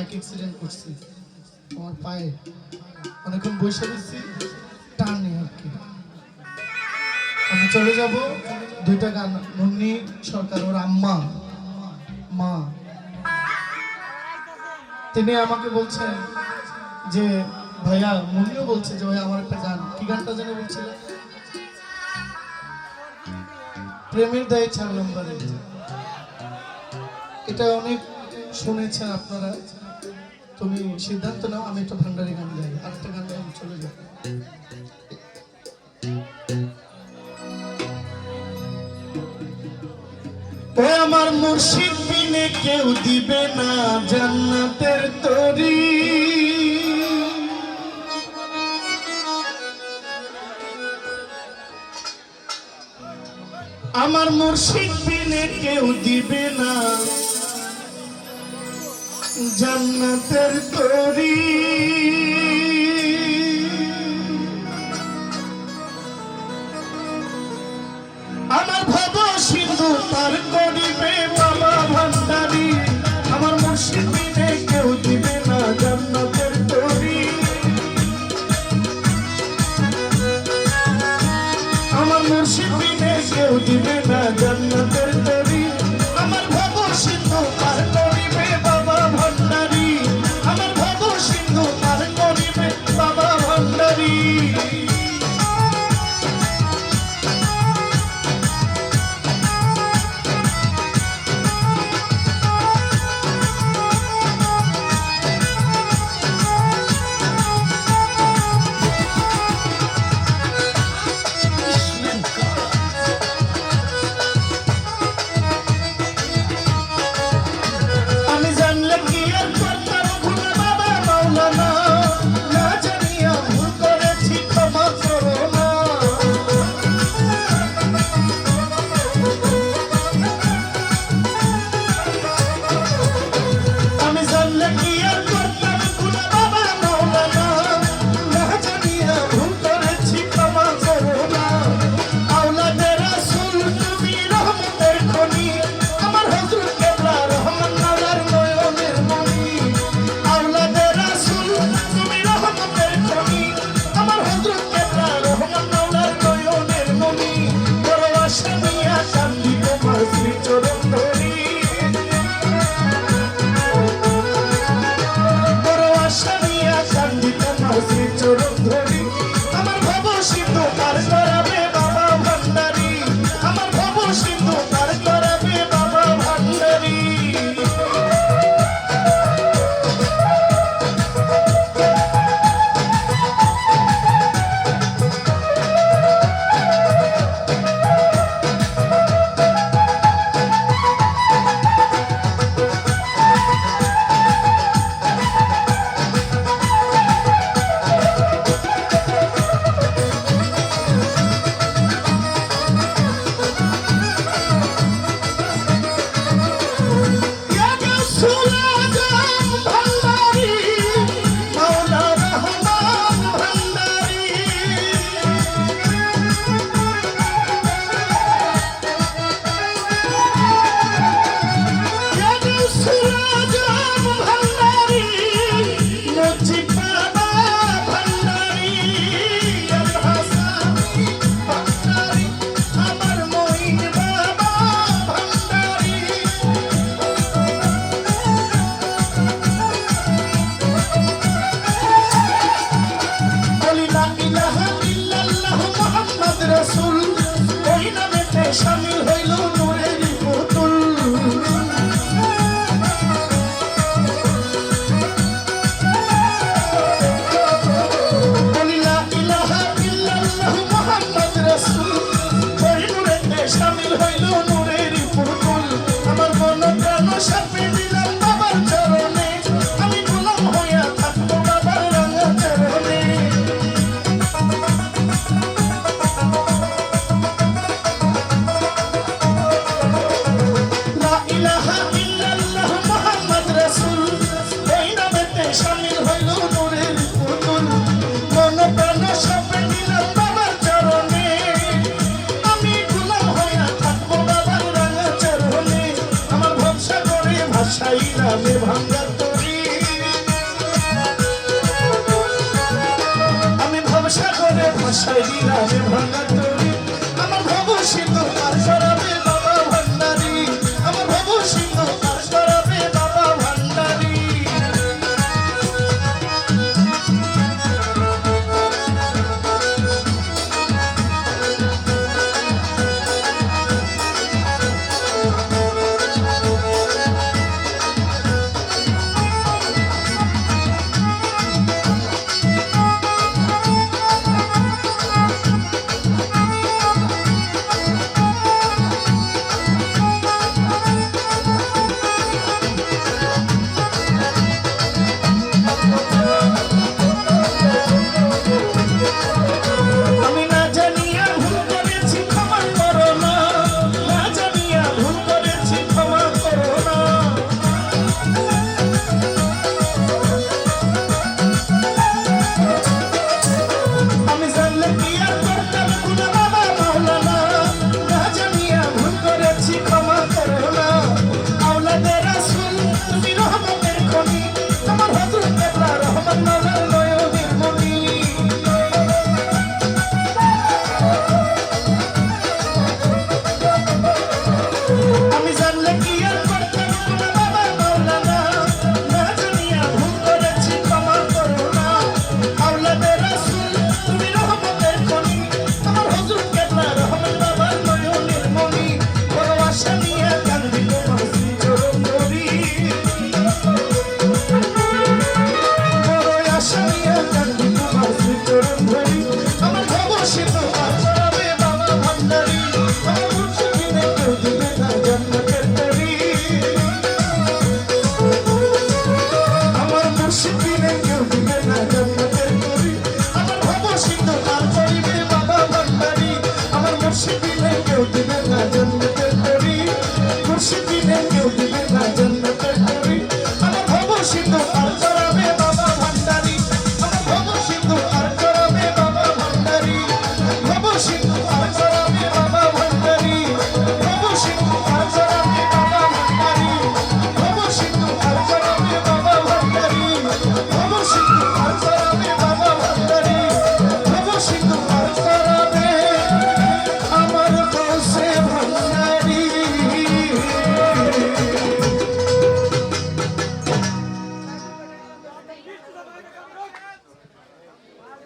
Bike accident করছি। আমার পায়ে অনেকক্ষণ বসে রয়েছি, টান নেই আর কি। আমি চলে যাব দুইটা গান। মুন্নি, সরকার ওর আম্মা, মা। তিনি আমাকে বলছেন যে, ভাইয়া, মুন্নিও বলছে যে, ভাইয়া, আমার একটা গান। কি গানটা যেন বলছিলেন প্রেমের দায়ে ছাড়লাম বাড়ি এটা অনেক শুনেছেন আপনারা। তুমি সিদ্ধান্ত নাও, আমি একটা ভান্ডারি গান গাই, আরেকটা গান গাই, আমি চলে যাই। আমার মুর্শিদ বিনে কেউ দিবে না জান্নাতের তরি। আমার মুর্শিদ বিনে কেউ দিবে না জান্নাতের তরি। Sola! ভঙ্গা